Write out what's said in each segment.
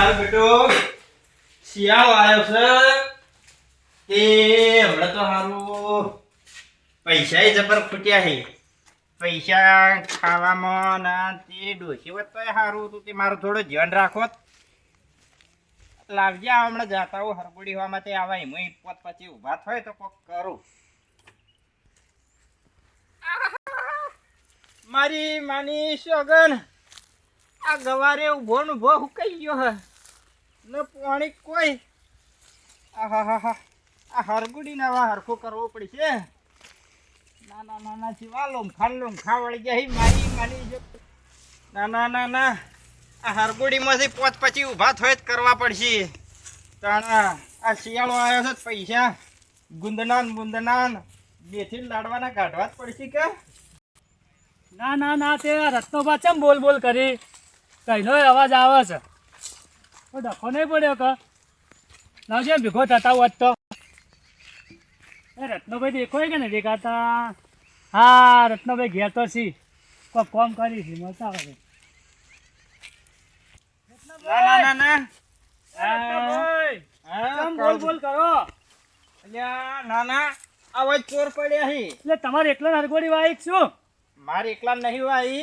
મારો બેટો. શિયાળો આવ્યો છે. એ હમણાં તો સારું પૈસા જબર ખૂટ્યા છે. પૈસા ખાવામાં ના તે ડોસી વત તો સારું હતું તે મારું થોડું ધ્યાન રાખો. લાવજે હમણાં જાતા હું હરગુડી હોવા માટે આવા એમ પોત પછી ઊભા થાય તો કોક કરું. મારી માની સોગન, આ ગવારે ઊભો ને હું હુકાઈ ગયો હે. ને પાણી કોઈ. આહાહાહા. આ હરગુડી ને હવે હરખો કરવો પડશે. ના ના ના ના જીવા લોમખા ને લોમખા વળી ગયા હી મારી માની જો. ના ના ના ના. આ હરગુડીમાંથી પોત પછી ઊભા થોય જ કરવા પડશે. તાણા આ શિયાળો આવ્યો છે પૈસા ગુંદનાન ગુંદનાન બેથી લાડવાના કાઢવા જ પડશે કે? ના ના ના, તે રત્નોબા ચમ બોલ બોલ કરી? કઈનો અવાજ આવે છે. ડખો નહીં પડ્યો કે? લાવજે ભેગો થતા હોત તો. એ રત્નભાઈ દેખો કે ને દેખાતા? હા રત્નભાઈ ઘેર તો છી. કોઈ કોમ કરી છી મળતા આવે ના ના ના ના. રત્નભાઈ, હા, ચમ બોલ બોલ કરો? અલ્યા, ના ના આવા ચોર પડ્યા હી. એટલે તમારે એકલા નરગોડી વાઈક છું મારે એકલા નહીં વાઈ.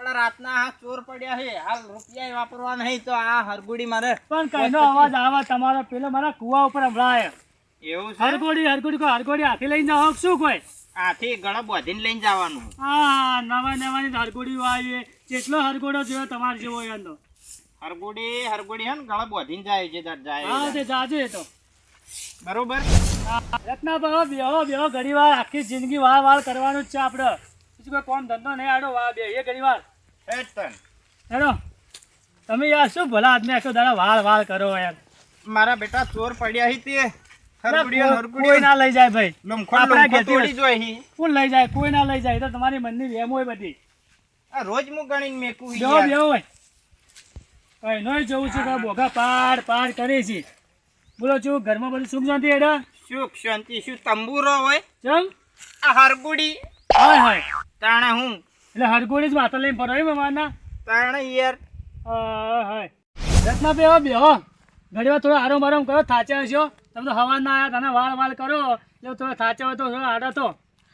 પણ રાતના આ ચોર પડ્યા છે. હાલ રૂપિયા વાપરવા નહીં તો આ હરગુડી મારે. પણ કઈનો અવાજ આવે તમારો. પેલો મારા કુવા ઉપર હમણાં એવું છે? હરગોડી હરગોડી કોઈ હરગોડી હાથે લઈને જાઓ શું કોઈ? આથી ગળા બોધીને લઈને જવાનું. હા નવા નવાની હરગોડીઓ આવી કેટલો હરગોડો જોયો તમારે જેવો એનો હરગુડી હરગુડી હે ને ગળા બોધીને જાય છે દર જાય હા તે જાજે તો. બરોબર? રત્ના બેહો બેહો ઘડી વાર આખી જિંદગી વાળ વાળ કરવાનું જ છે આપણે બીજું કોઈ કોમ ધંધો નહીં આડો વા બે એ ઘડી વાર એ તન. હેડો. તમે યાર શું ભલા આદમી આખો દાડા વાળ વાળ કરો યાર. મારા બેટા ચોર પડ્યા હી તે. કોઈ- ના લઈ જાય ભાઈ. આપણા લમખો જોઈ કોણ લઈ જાય કોઈ ના લઈ જાય તો તમારી મનની વેમ હોય બધી. આ રોજ હું ગણીને મેકું બેહો યાર. હોય. કઈ નોય જવું છે કે બોગા પાડ પાડ કરે છે. બોલો છું ઘરમાં બધું સુખ શાંતિ હેડા? સુખ શાંતિ શું તંબુરો હોય? જમ આ હરગુડી હાય હાય. તાણે હું એટલે હરગોડી જ માથા લઈને ફરો એમ અમારના તાણે યાર. હાય રત્ના બેહો બેહો ઘડી વાર થોડો આરામ આરામ કરો થાચ્યા હશો. તમે તો હવા ના આવ્યા તને વાળ વાળ કરો. એટલે થોડો થાચ્યા હોય તો થોડો આડા તો.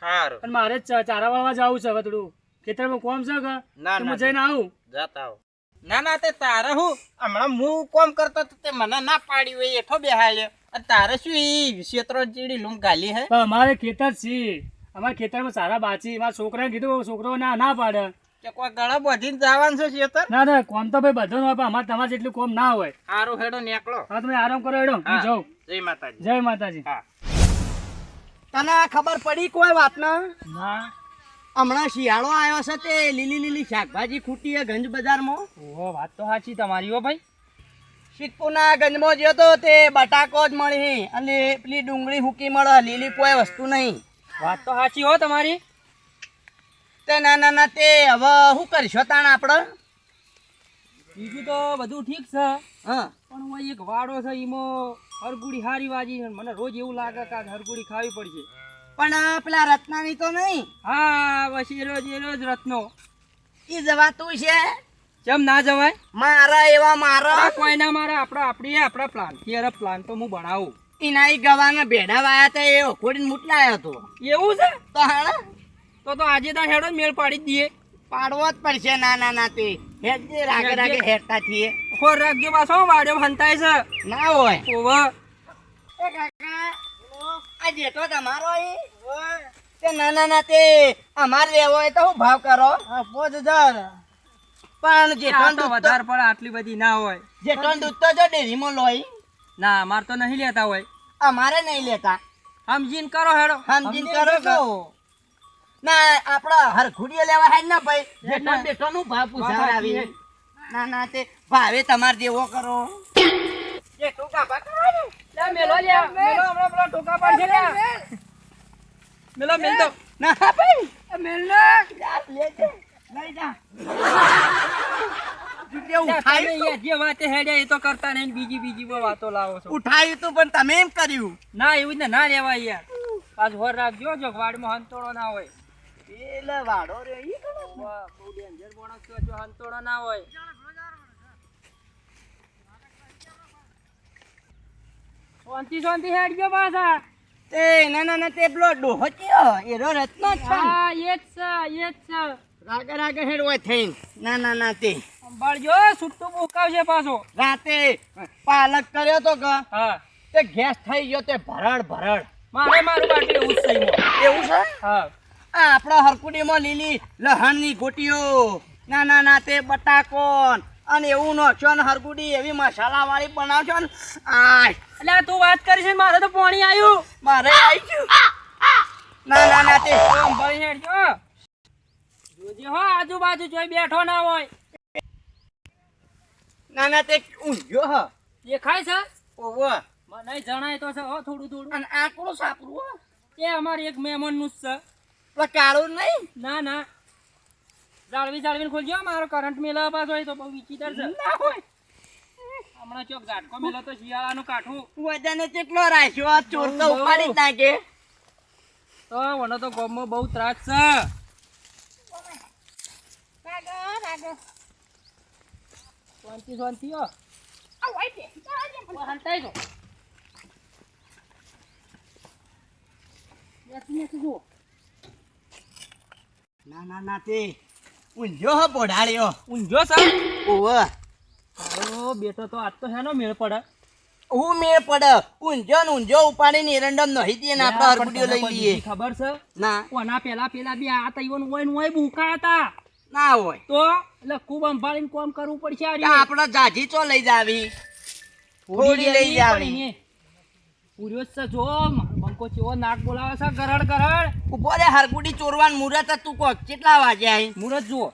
સારું અને મારે ચારા વાળવા જવું છે હવે થોડું. ખેતરમાં કોમ છે કે? ના હું જઈને આવું? જતા આવું. ના ના તે તારે હું? હમણાં હું કોમ કરતો તો તે મને ના પાડી હોય એઠો બેહાય અને તારે શું ઈ ક્ષેત્રો ચીડી લૂમ ગાલી હે? મારે અમારે ખેતર છે. અમારા ખેતરમાં સારા બાચી. મારા છોકરાને કીધું છોકરો ના ના પાડે. કે કોઈ ગળા બધીને જવાનું છે ક્ષેત્ર ના ના કોમ તો ભાઈ બધો હોય પણ અમારે તમારે જેટલું કોમ ના હોય. સારું હેડો નીકળો. હા તમે આરામ કરો હેડો. હું જાઉં. જય માતાજી. જય માતાજી. હા. તને ખબર પડી કોઈ વાતના? ના. હમણાં શિયાળો આવ્યો છે તે લીલી લીલી શાકભાજી ખૂટી છે ગંજ બજારમાં. ઓહો વાત તો સાચી તમારી હો ભાઈ. સિદ્ધપુરના ગંજમાં ગયો તો તે બટાકો જ મળી અને પેલી ડુંગળી હુકી મળે લીલી કોઈ વસ્તુ નહીં. વાત તો સાચી હો તમારી. તે ના ના ના તે હવે શું કરશો તાણ આપણે બીજું તો બધું ઠીક છે. હા. પણ હું એક વાડો છે એમાં હરગુડી હારી વાજી છે મને રોજ એવું લાગે કે હરગુડી ખાવી પડશે. પણ પેલા રત્નાની તો નહીં. હા પછી રોજ એ રોજ રત્નો. એ જવાતું છે? કેમ ના જવાય? મારા એવા મારા. કોઈના મારા આપણા આપણે આપણી પ્લાનથી પ્લાન તો હું બનાવું. એના ઈ ગવાના ભેડા વાયા હતા એ ઓખોડીને મૂટલાયો હતો. એવું છે? તો હાણા? તો તો આજે તો હેડો મેળ પાડી જ દઈએ. પાડવો જ પડશે ના ના ના તે હેડજે. રાગે રાગે હેડતા છીએ ખોર રાખજો પાછો વાડ્યો હંતાય છે. ના હોય. ઓવો એ કાકા આ જેઠો તમારો એ તે ના ના ના તે અમારે લેવો હોય તો શું ભાવ કરો? પાંચ હજાર. પણ જેઠો વધારે પડે આટલી બધી ના હોય. જેઠો દૂધ તો જો ડેરીમાં લોય ના અમાર તો નહીં લેતા હોય. અમારે નહીં લેતા. સમજીને કરો હેડો. સમજીને કરો છો. ના આપડા હરખુડીએ લેવા હે ને ભાઈ. જેઠો બેઠો નું ભાવ પૂછાર વાત આવી. સાચી ના ના તે ભાવે તમારે જેવો કરો. જેઠો ટોકા કરો લે મેલો લે મેલો હમણાં પેલો ટોકા પાડશે લે મેલો મેલ. તો. ના ભાઈ. મેલ લેજે લઈ જા જે. ઉઠાયું એ ના ના ના તે ના ના તે પેલો ડોહો ચિયો રત્ન છે હા એ જ છે એ જ છે. રાગે રાગે હેડ હોય થઈ ના ના ના તે. સંભાળજો છૂટું બોકાવશે પાછો. રાતે પાલક કર્યો તો કે? હા. તે ગેસ થઈ ગયો તે ભરડ ભરડ. મારે મારું બાટલી એવું છે એવું છે? હા. આ આપણા હરકુડીમાં લીલી લહણની ગોટીઓ ના ના ના તે બટાકોન. અને એવું નાખશો ને હરકુડી એવી મસાલા વાળી બનાવશો ને? આ એટલે તું વાત કરી છે મારે તો પાણી આવ્યું મારે આવી ગયું. ના ના ના તે સંભાળી હેડજો. હો આજુબાજુ જોઈ બેઠો ના હોય. ના ના તે ઊંઘ્યો હ. દેખાય છે? ઓવો મને જણાય તો છે હો થોડું થોડું. અને આ કોણ સાપરું હો. એ અમારે એક મહેમાનનું છે. પણ કાળું નહીં? ના ના. જાળવી જાળવીને ખોલજો મારો કરંટ પાછો હોય તો બહુ વિચિત્ર છે. ના હોય. હમણાં ચોક ઝાટકો મેલો તો શિયાળાનું કાઠું. વજન કેટલો રાખ્યો આ ચોર તો ઉપાડી જ નાખે. તો મને તો ગોમમાં બહુ ત્રાસ છે. શાંતિ શાંતિ હો દો બેસી બેસી જુઓ ના ના ના તે ઊંઝો હો પોઢાળ્યો ઊંઝો સર ઓવો તારો બેટો તો આજ તો હેનો મેળ પડે. હું મેળ પડે? ઊંઝો ને ઊંઝો ઉપાડીને એરંડમ નહીં દે ને આપણે હરકુડીઓ લઈ લઈએ. ખબર છે? ના. કોના પેલા પેલા બી આ તૈવન હોય ને હોય ભૂખા હતા. ના હોય. તો એટલે ખૂબ સંભાળીને કોમ કરવું પડશે તો. આપણે જાજી ચો લઈ જાવી? થોડી લઈ જાવી. પૂર્યો છે જો બંકો ચેવો નાક બોલાવે છે ગરડ ગરડ. ઊભો રે હરકુડી ચોરવાનું મુરત હતું કોક. કેટલા વાગે અહીં મુરત જુઓ.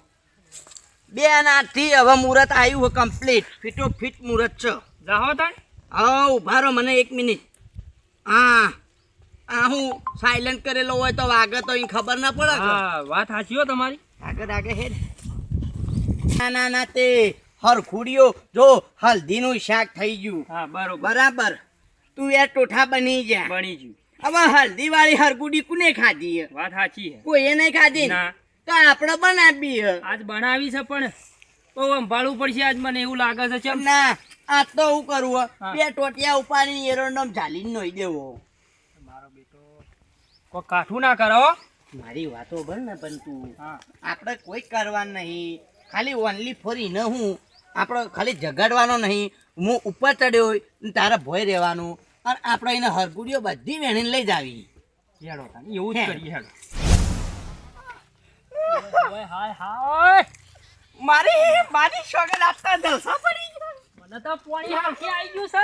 બે આઠથી હવે મુરત આવ્યું કમ્પ્લીટ ફીટો ફીટ મુરત છે. જાહો તણ. હા ઊભા રહો મને એક મિનિટ. હા. આ હું સાયલન્ટ કરેલો હોય તો વાગે તો અહીં ખબર ના પડે હા વાત સાચી હો તમારી. આગળ આગળ હે. ના ના ના તે હરખુડીઓ જો હલ્દીનું શાક થઈ ગયું. હા બરોબર. બરાબર. તું યાર ટોઠા બની જા. બની ગયું. હવે હલ્દી વાળી હરગુડી કોને ખાધી હે? વાત સાચી છે કોઈએ નહીં ખાધી ના? તો આપણે બનાવી હે. આજ બનાવી છે પણ બહુ અંભાળવું પડશે આજ મને એવું લાગે છે ચમ. ના આ તો હું કરું હે. હા. બે ટોટિયા ઉપાડીને એરંડમ ઝાલીને નોઈ દેવો. મારો બેટો કોઈ કાઠું ના કરો મારી વાતો ભર ને પણ તું હા. આપણે કોઈ કરવાનું નહીં. ખાલી ઓનલી ફોર ઇન હું. આપણે ખાલી જગાડવાનો નહીં. હું ઉપર ચડ્યો હોય તારા ભોય રહેવાનું. અને આપણે એને હરગુડીઓ બધી વેણીને લઈ જાવી. હેડો એવું જ કરીએ હેડો. હાય હાય. મારી મારી શોગન આપતા જલસા પડી મને તો પાણી હાલથી આવી ગયું છે.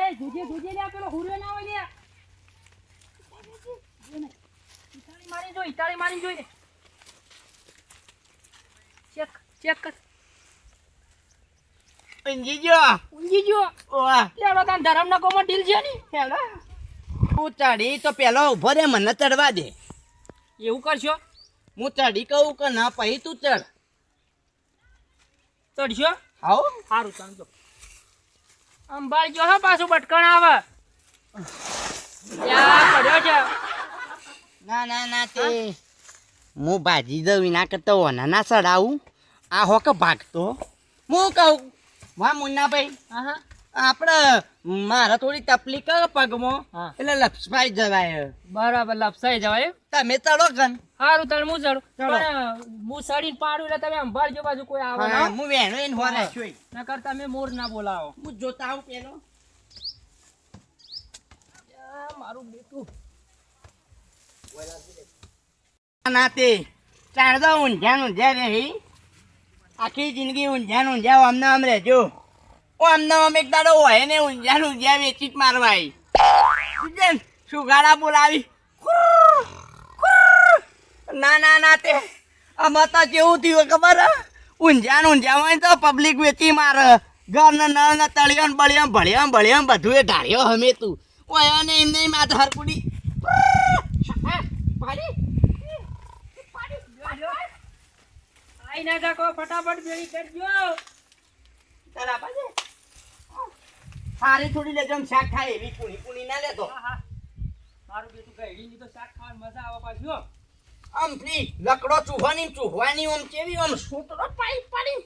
એ જોજે જોજે લે પેલો હુર્યો ના હોય લે ઇટાળી મારી જો ઇટાળી મારી જોઈ ચેક ચેક કર. ઊંઘી ગયો? ઊંઘી ગયો. ઓવા લેડો તાન ધરમ ના કોમાં ઢીલ છે ની? હેલો તું ચડી તો પેલો ઊભો રે મને ચડવા દે. એવું કરશો? હું ચડી કહું કે ના પછી તું ચડ. ચડશો? હાઉ સારું ચાલો અંબાળ જો હા પાછું બટકણ આવે. પડ્યો છે. ના ના ના તે હું? ભાજી દઉં એના કરતા ઓના ના ચડાવું આ હોક ભાગતો. હું કહું વાહ મુન્નાભાઈ. હા હા આપણે મારે થોડી તકલીફ કરે પગમાં. એટલે લપસાઈ જવાય. બરાબર લપસાઈ જવાય તમે ચડો ગન સારું તણ હું ચડું. હું ચડીને પાડું એટલે તમે અંબાળજો બાજુ કોઈ આવે હું વેણો એને હોરે હા. છું. નકર તમે મોર ના બોલાવો. હું જોતા આવું પેલો. મારું બેટું. ના તે ચાણદો ઊંઝાન ઊંઝા રહી, આખી જિંદગી ઊંઝાન ઊંઝા આમને આમ રહેજો. ઓ આમને આમ એક દાડો હોય ને ઊંઝાન ઊંઝા વેચી મારવા મારવાય. સુગાડા બોલાવી. ના ના ના તે. આમાં તો કેવું થયું ખબર? ઊંઝાન ઊંઝા હોય તો પબ્લિક વેચી મારે. ઘર ને નળ ને તળિયા ને બળિયો ને ભળિયો ને ભળિયો ને બધું એ ઢાળ્યો હમે તું. ઓય ને એમ નહીં માથે હરકુડી પાડી આઈ ના જાકો ફટાફટ ભેળી કરજો. તારા પાસે? સારી થોડી લેજો શાક ખાય એવી પૂણી પૂણી ના લેતો. મારું બેટું ગઈડી તો શાક ખાવાની મજા આવે પાછું. આમ ફ્રી લકડો ચૂહવાની ચૂહવાની આમ કેવી આમ સૂતરો પાડી પાડી.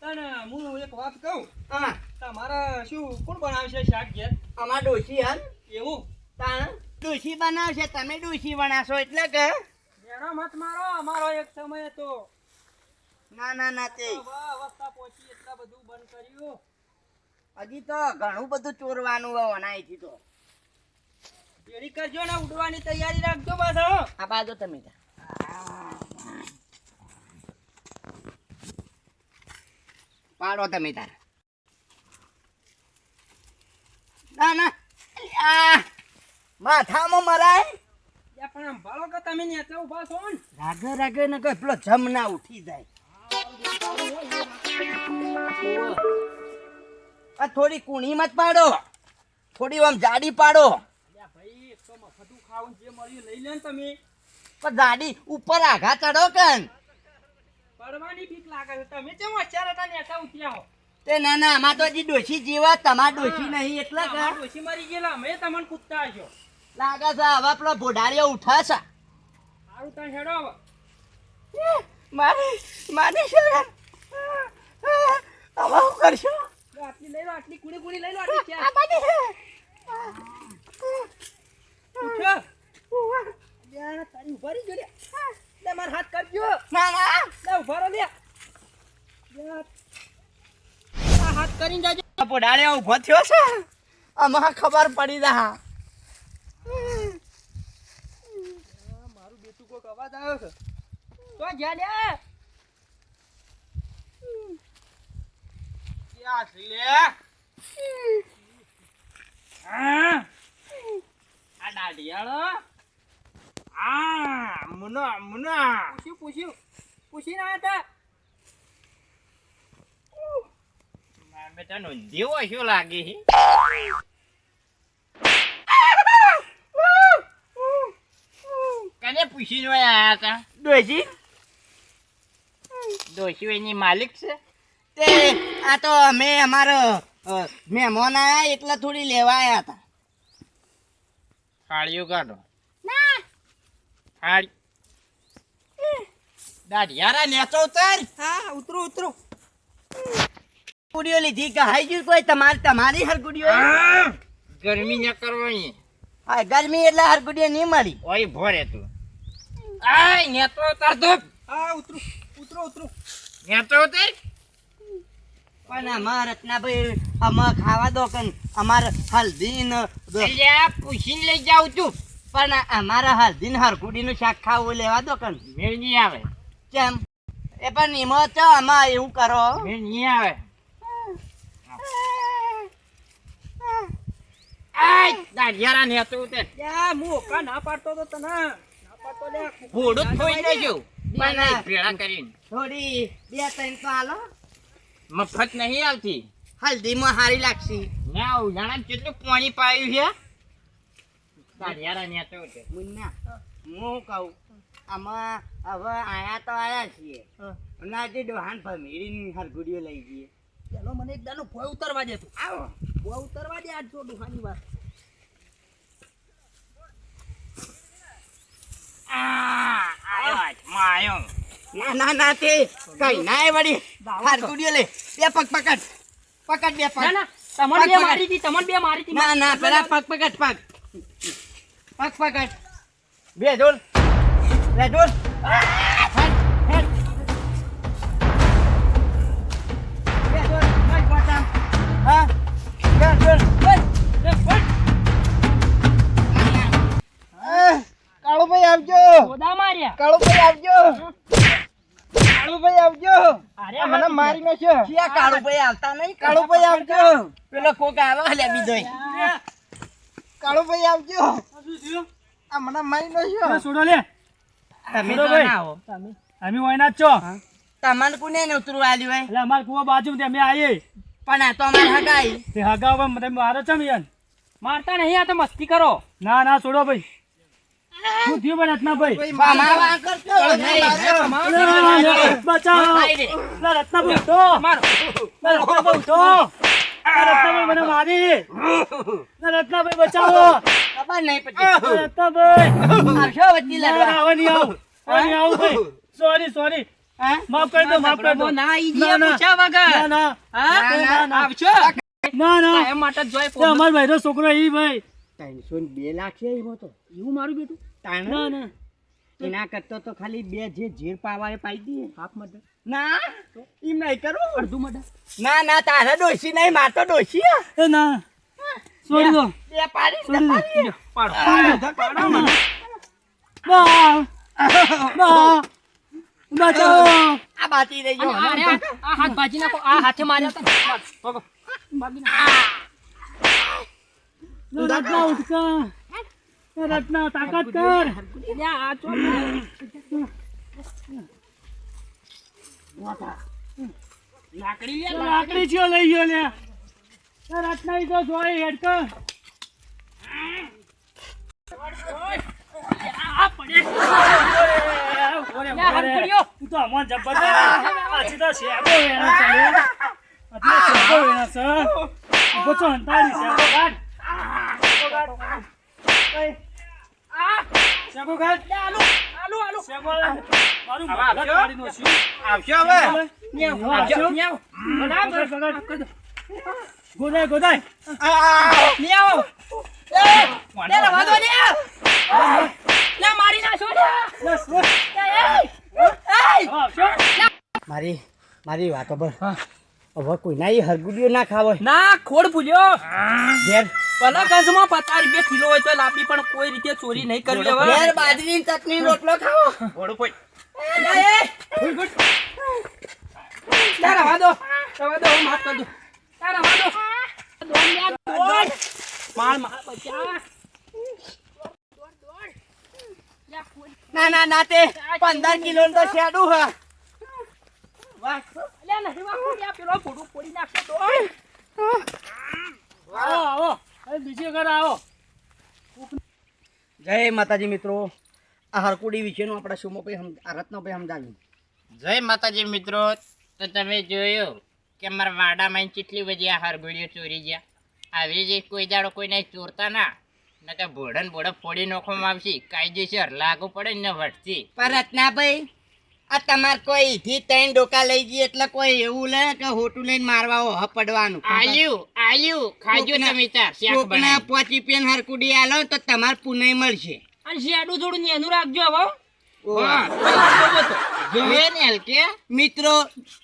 તને હું એક વાત કહું? હા. તમારે શું કોણ બનાવશે શાક ઘેર? અમાર ડોશી હન. એવું? તાણ. ડોશી બનાવશે તમે ડોશી બનાવશો એટલે કે? એનો મત મારો અમારો એક સમય હતો. ના ના ના તે. અવસ્થા પહોંચી એટલા બધું બંધ કર્યું. હજી તો ઘણું બધું ચોરવાનું હોય અનાઈથી તો. રેડી કરજો ને ઉડવાની તૈયારી રાખજો પાછો. આ બાજુ તમે. પાડો તમે તાર. ના ના. આ. માથામાં મરાય? પણ આમ ભાળો કે તમે નેચા ઊભા છો ને? રાગે રાગે ને કોઈ પેલો જમના ઉઠી જાય. આ થોડી કુણી મત પાડો. થોડી આમ જાડી પાડો. ભાઈ એક તો મફતું ખાવું જે મળ્યું લઈ લે ને તમે. પણ જાડી ઉપર આઘા ચડો કે પડવાની બીક લાગે છે. તમે કેમ હોશિયાર હતા નેચા ઉઠ્યા હો? તે ના ના આમાં તો હજી ડોશી જેવા તમારા ડોશી નહીં એટલે ડોસી ડોશી મરી ગયેલા અમે તમને કૂદતા હશો. લાગે છે હવે આપણો ભોડારીઓ ઉઠા છે. સારું ત્યાં હેડો હવે. મારી મારી શું હવે હું કરશો? આટલી લઈ લો આટલી કુડી કુડી લઈ લો આટલી ચાર ઉઠો. યા, તારી ઊભા રહી જો લે. લે માર હાથ કરજો ના ના. લે ઊભા રહો લે યા. આ હાથ કરીને જાજો. ભોડારીઓ ઊભો થયો છે. આમાં ખબર પડી જા આ મારું બેટું કોક અવાજ આવ્યો છે? તો જા લે. ક્યાં છે લે? આ દાઢિયાળો આ મુના મુના. પૂછ્યું પૂછ્યું. પૂછી ના હતા. બેટા નોંધ્યો શું લાગે છે. કને પૂછીને આયા હતા? ડોશી ડોશી એની માલિક છે? તે આ તો અમે અમારો મહેમાન આયા એટલે થોડી લેવા આયા હતા. થાળીઓ કાઢો. થાળી. દાઢિયારા નેચો ઉતર. હા ઉતરો ઉતરો. ગુડીઓ લીધી કહાઈ ગયું કોઈ? તમારી તમારી હરગુડીઓ ગરમી ન કરવાની. હા ગરમી એટલે હરગુડીઓ નહીં મળી. ઓય ભોરે તું. આય નેતો ઉતર તું હા ઉતરો ઉતરો ઉતરો. નેતો ઉતર. પણ અમાર રત્નાભાઈ અમાર ખાવા દો કન અમાર હલ્દી ને અલ્યા પૂછીને લઈ જાઉં તું પણ અમારા હલ્દી ને હરગુડી નું શાક ખાવું લેવા દો કન મેળ નહીં આવે. કેમ? એ પણ એમાં ચો અમાર એવું કરો. મેળ નહીં આવે. આય દાઢિયારા નેતો ઉતર. યા મુ ઓકા ના પાડતો તો તને. ઘોડું થોઈ જો પણ- ભેળા કરીને. થોડી બે ત્રણ તો હાલો. મફત નહીં આવતી. હલ્દી માં હારી લાગશે. ના ઉજાણા કેટલું પાણી પાયું છે? મુન્ના હું કહું આમાં હવે આયા તો આયા છીએ. ના જે ડોહાન ફમીડીને હરગુડીઓ લઈ જઈએ પેલો મને એક દાનો ભોય ઉતરવા દે તું. આવો. ભોય ઉતરવા દે આજ જો ડુહાની વાત આ આયો હાથમાં આયો ના ના ના તે કઈ ના એ વળી. હરગુડીઓ લે. બે પગ પકડ. પકડ બે પગ. ના ના તમને બે મારી હતી તમને બે મારી હતી ના ના પેલા પગ પકડ પગ. પગ પકડ. બે ડોલ બે ડોલ આવતા નહીં. કાળુભાઈ આવજો. પેલો કોક આવે લે બીજો કાળુભાઈ આવજો. આ મને મારી છો છોડો લે. તમે તો ના આવો. અમે હોય ના છો. તમને કોને ને ઉતરવા આલ્યું હોય? એટલે અમારે કુવા બાજુ અમે આવીએ પણ આ તો અમારે હગાઈ. તે હગા હવે તમે મારો છો યાર? મારતા નહીં આ તો મસ્તી કરો. ના ના છોડો ભાઈ. શું થયું ભાઈ? રત્નાભાઈ બચાવો. ભાઈ રત્નાભાઈ ઉઠો. રત્નાભાઈ ઉઠો. રત્નાભાઈ મને મારી. રત્નાભાઈ બચાવો. રત્નાભાઈ ભાઈ. સોરી સોરી હા? માફ કરી દો માફ કરી દો. ના આવી ના, ના. પૂછ્યા વગર. ના ના. આવશો ના ના. કાયમ માટે જોઈ અમાર ભાઈનો છોકરો ઈ ભાઈ. ત્રણસો ને બે લાખ છે એમાં તો. એવું મારું બેટું? તાણ? ના ના. એના કરતો તો ખાલી બે જે ઝેર પાવા એ પાઈ દઈએ. હાફ માટે ના? એમ નહીં કરવું અડધું માટે ના ના તારે ડોસી નહીં મારતો ડોસી ના. છોડી દો બે પાડી છોડી દો પાડો. પાડો. બા. બા. બચાવો આ બાતી રહી ગયો. આ હાથ ભાજી નાખો. આ હાથે માર્યા હતા રત્ના ઉઠકા રત્ના તાકાત કર ચો લાકડી ચિયો લઈ ગયો લે એ રત્ના ઈ તો જોઈ હેડ કર. તું તો અમોન જબ્બર કરે. પાછી તો શેબો વેણા છે લે. આટલો શેબો વેણા છે. ઊભો છો હંતાડી શેબો કાઢ. ગોદાય ગોદાય મારી નાખો? મારી મારી વાતો પર હવે કોઈના એ હરગુડીઓ ના ખાવો. ના ખોડ ભૂલ્યો. ઘેર ભલા કંસમાં પચાસ રૂપિયા કિલો હોય તો લાપી પણ કોઈ રીતે ચોરી નહીં કરવી હવે. ઘેર બાજરીની ચટણી રોટલો ખાવો. ઘોડો પોઈ હું માફ કરી દઉં. માર માર ના ના ના તે. પંદર કિલો તો શેડું હે. લે નહીં વાપરું, લે, પેલો ભૂંડું ફોડી નાખશે દોડ. આવો, આવો. હવે બીજી વખત આવો જય માતાજી મિત્રો આ હરકુડી વિશેનું આપણે સમ આ રત્નભાઈ સમજાવ્યું જય માતાજી મિત્રો તો તમે જોયું કે મારા વાડામાં કેટલી બધી આ હરગોળીઓ ચોરી ગયા આવી જે કોઈ દાડો કોઈને ચોરતા ના નકર ભોળન ભોળો ફોડી નાખવામાં આવશે કાયદેસર લાગુ પડે ને વટથી પણ રત્નાભાઈ આ તમાર કોઈ થી ત્રણ ડોકા લઈ ગઈ એટલે કોઈ એવું લે કે હોટું લઈને મારવા ઓહ પડવાનું આલ્યું આલ્યું. ખાજો તમે તાર શાક કોકના પોચી પેન હરકુડી આલો તો તમાર પુનઃ મળશે. અને શેડું થોડું નેનું રાખજો હવે હા. ને હલકે મિત્રો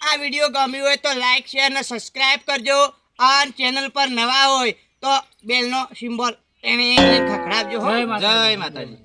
આ વીડિયો ગમ્યો હોય તો લાઈક શેર અને સબસ્ક્રાઇબ કરજો. અને ચેનલ પર નવા હોય તો બેલનો સિમ્બોલ એને ખખડાવજો હો. જય માતાજી.